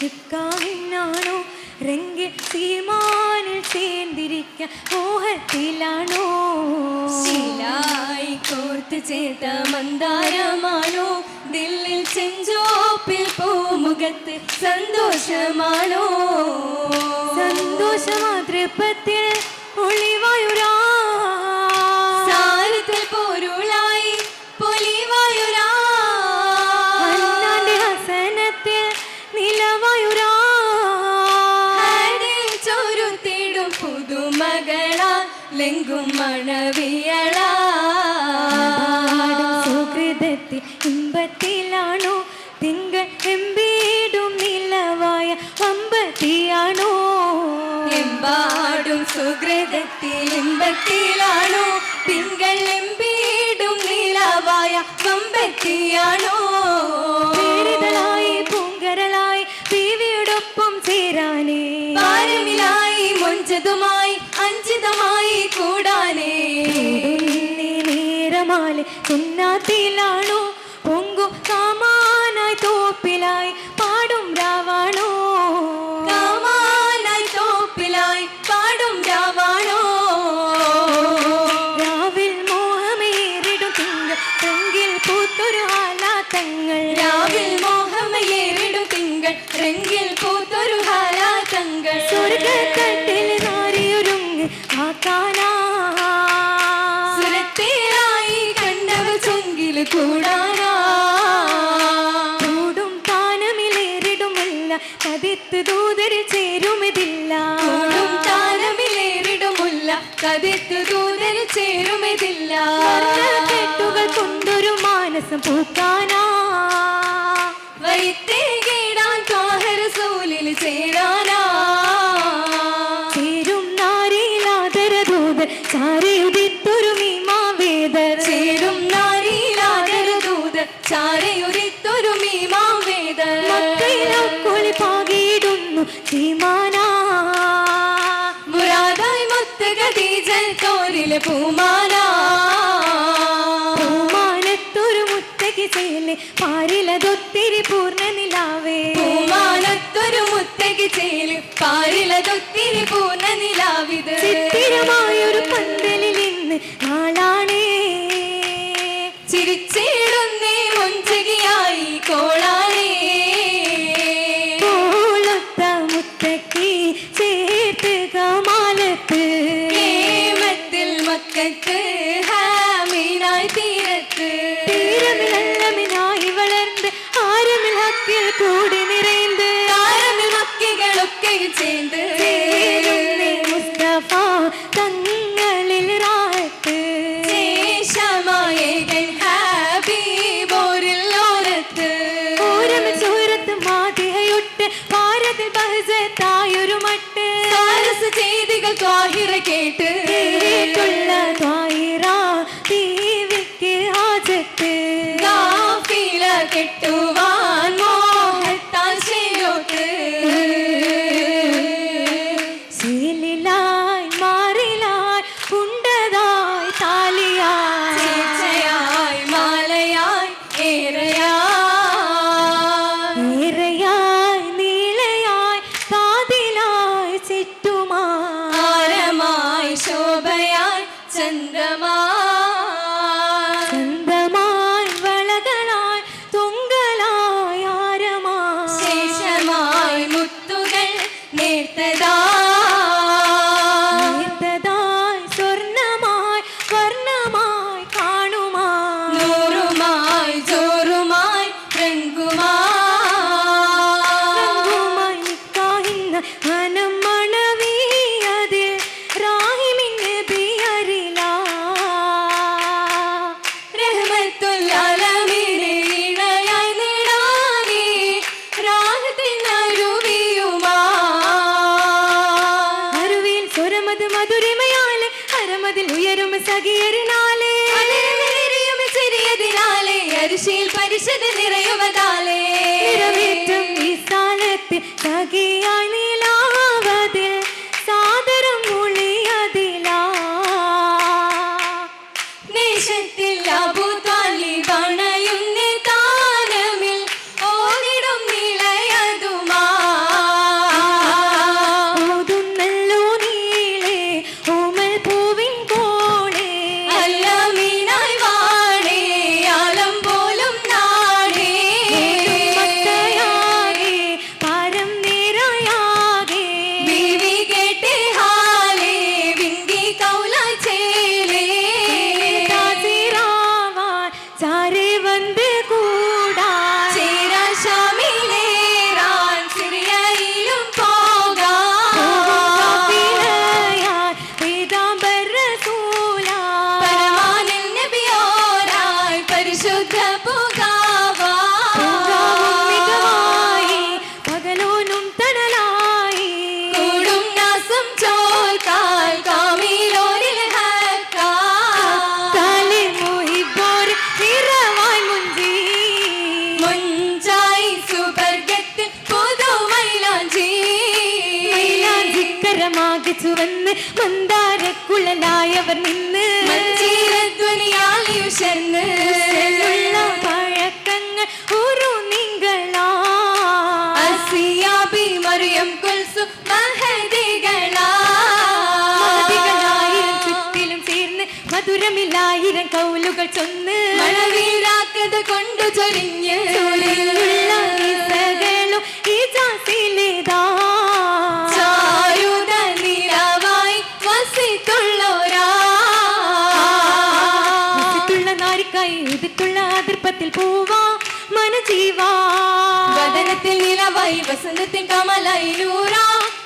ചുക്കാവിനാണോ രംഗിൽ സീമാനിൽ ചേർന്നിരിക്ക മോഹത്തിലാണോ ശിലായി കോർത്ത് ചേർത്ത മന്ദാരമാണോ? ദില്ലിൽ ചെഞ്ചോപ്പിൽ പൂമുഖത്ത് സന്തോഷമാണോ? സന്തോഷമാതൃപ്പത്തിൽ ഒളിവായുരാ പുതുമകളാ ലെങ്കും മണവിയളാ. പാടും സുഹൃതത്തിൽ ഇമ്പത്തിലാണോ? തിങ്കൾ എമ്പീടും നിലവായ അമ്പത്തിയാണോ? എമ്പാടും സുഹൃതത്തിൽ ഇമ്പത്തിലാണോ? തിങ്കൾ എമ്പീടും നിലവായ ബീവിയോടൊപ്പം ചേരാനേ. പാരമിലായി മൊഞ്ചതുമായി അഞ്ചിതമായി കൂടാനേ. നേരമാലെ ചെന്നാത്തിലാണോ പൊങ്കു കാമാനായി ചൊങ്കിൽ കൂടാനാ. കൂടും താനമിലേറിടുമില്ല കതിത്ത് ദൂതര് ചേരുമിതില്ല. കൂടും താരമിലേറിടുമുല്ല കതിത്ത് ദൂതര് ചേരുമിതില്ല. കെട്ടുകൾ കൊണ്ടൊരു മാനസം പൂക്കാനാ. വൈത്തേ ഖദീജൽ പൂമാന പൂമാനത്തൊരു മുത്തകി ചേലെ പാരിലതൊത്തിരി പൂർണ നിലാവേ പൂമാനത്തൊരു മുത്തകി ചേൽ പാരിലതൊത്തിരി പൂർണ നിലാവിത് ത്വാഹിറ കേട്ട്. കേട്ടുള്ള ത്വായിറ ശോഭയായി മന്ദരമാകെ ചുവന്ന് മന്ദാരക്കുഴലായവർ നിന്ന് ഉഷർന്ന് പഴക്കങ്ങൾ ഓരോ നിങ്ങളാ. അസിയാബി മറിയം കുൽസു മഹതികളായിരം ചുറ്റിലും ചേർന്ന് മധുരമില്ലായിരം കൗലുകൾ ചൊന്ന് മഴവീരാക്കത് കൊണ്ടു ചൊരിഞ്ഞ് ചൊരിഞ്ഞുള്ള ഈ ജാസിലേതാ. നാരിക്കായി ഉദിത്തുള്ള അതിർപ്പത്തിൽ പൂവാ മനജീവാ വദനത്തിൽ നിലവായി വസന്തത്തിൻ കമലായി നൂറാ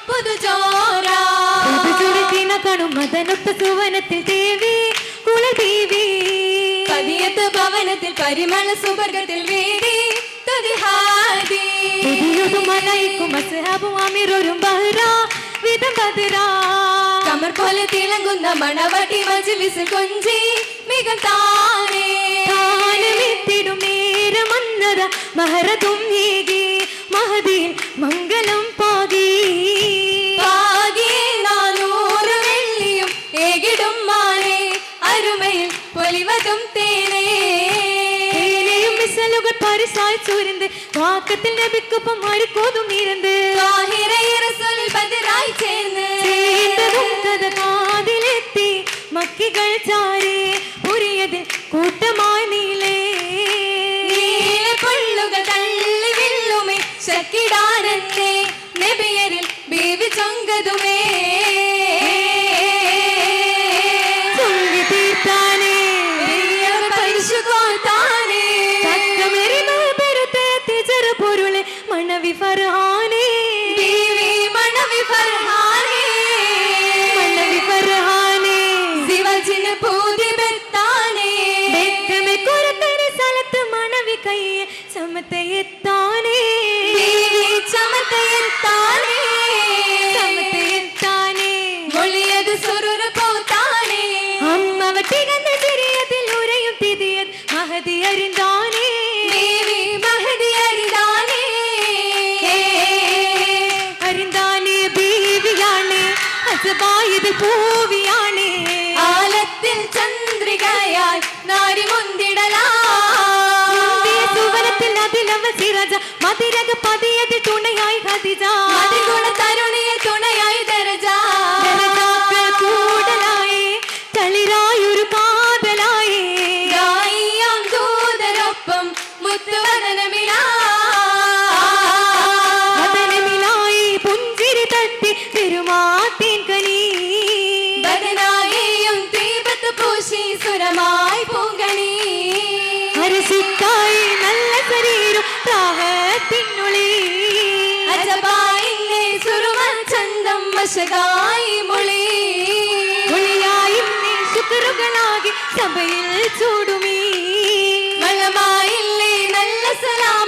പുതുചോരാ പുതുചുരത്തിന കാണും മദനൊത്ത സുവനത്തിൽ ദേവി കുലദേവി പതിയത്ത് ഭവനത്തിൽ പരിമള സുവർഗത്തിൽ വേദി തുതിഹാദി പുതിയതും മലയിക്കും അസ്ഹാബും അമീറൊരും ബഹ്റ വിധം ബദ്രാ കമർ പോലെ തിളങ്ങുന്ന മണവട്ടി മജ്ലിസ് കൊഞ്ചി മികത്താനേ താനമെത്തിടും നേരമന്നത മഹരതും ഏകി. മഹതിയിൽ മംഗളം പാകി. പൊലിവതും തേനേ. തേനെയും മിസലുകൾ പരിസായി ചൂരിന്ത് വാക്കത്തിൽ നബിക്കൊപ്പം മരുക്കോതും നീരന്ത് താഹിറൈ ബദറായി ചേർന്ന്. കാതിലെത്തി മക്കികൾ ചാരേ. കൂട്ടമായി നീലേ. പൊള്ളുകൾ തള്ളി വില്ലുമേ ശക്കിടാനെന്നേ നബിയരിൽ ബീവി ചൊങ്കതുമേ. ചൊല്ലി சமத்தையத்தானே சமத்தையத்தானே சமத்தையத்தானே மொழியது சொருரு போத்தானே. அம்மவ திகந்த திரியதில் உரையும் திதியத் மகதி அறிந்தானே. மகதி அறிந்தானே. அறிந்தானே பீவியானே அசபா இது பூவியானே. ஆலத்தில் சந்திரிகாயாய் நாரி முந்திடலாம். സുവനത്തിൽ അതിലവ സിറജ മതിരക പതിയത് തുണയായി ഖദിജ അതിഗുണ തരുണിയ തുണയായി ദരജ. കൂടലായി തളിരായൊരു കാതലായി. ഗായിയാം ദൂതരൊപ്പം മുത്തുവദനമിലാ. വദനമിലായി പുഞ്ചിരി തട്ടി പെരുമാത്തേൻ കനി. ബദനായിയും ദീപത്ത് പൂശി സുരമായി പൂങ്കണി. അരസിക്കായി നല്ല അജബായിന്റെ സുറുമ ചന്തം വശകായി മുളി. ഒളിയായി ശുക്രുകളാകി സഭയിൽ ചൂടുമീ. മലമായില്ലേ നല്ല ചൊല്ലി